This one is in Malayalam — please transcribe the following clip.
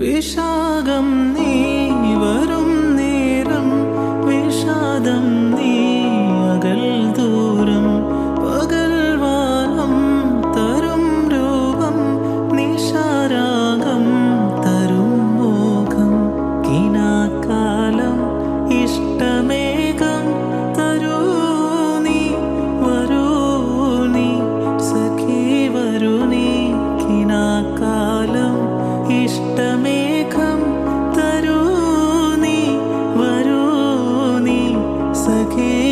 വിശാഖം നീ വരും നേരം വിഷാദം നീ അകൽ ദൂരം. പകൽവാനം തരും രൂപം നിശാരാഗം തരും മോഹം. കിനാക്കാലം ഇഷ്ടമേഘം keep